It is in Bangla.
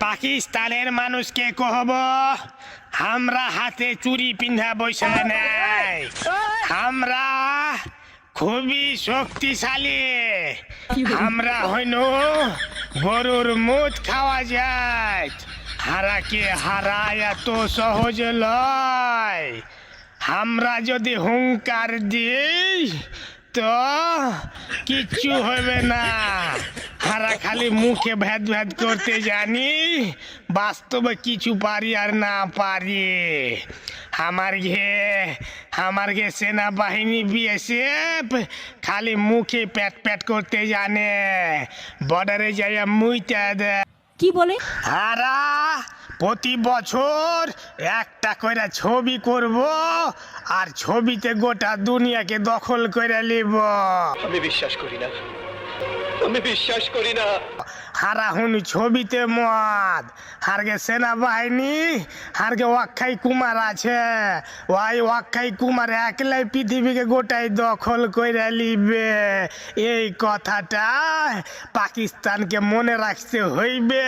পাকিস্তানের মানুষকে কহব, আমরা হাতে চুরি পিন্ধা বৈশা নাই। আমরা খুবই শক্তিশালী। আমরা হইন গরুর মুদ খাওয়া যায়। হারাকে হারা এত সহজ লয়। আমরা যদি হুঙ্কার দিই, তো কিচ্ছু হবে না। হারা খালি মুখে ভেদ ভেদ করতে জানি। বাস্তবে কিছু পারি আর না পারি। আমার ঘে আমার ঘে সেনাবাহিনী বিএসএফ খালি মুখে প্যাট প্যাট করতে জানে। বর্ডারে যাইয়া মুইতে দেয় কি বলে? হারা প্রতি বছর একটা করে ছবি করব আর ছবিতে গোটা দুনিয়াকে দখল করে নিব আমি বিশ্বাস করি না। আমি বিশ্বাস করি না। হারা হুনি ছবিতে মদ। হারগে সেনাবাহিনী, হারগে ওয়াক্ষাই কুমার আছে। ওই ওয়াক্ষাই কুমার একলাই পৃথিবীকে গোটাই দখল করে লিবে। এই কথাটা পাকিস্তানকে মনে রাখতে হইবে।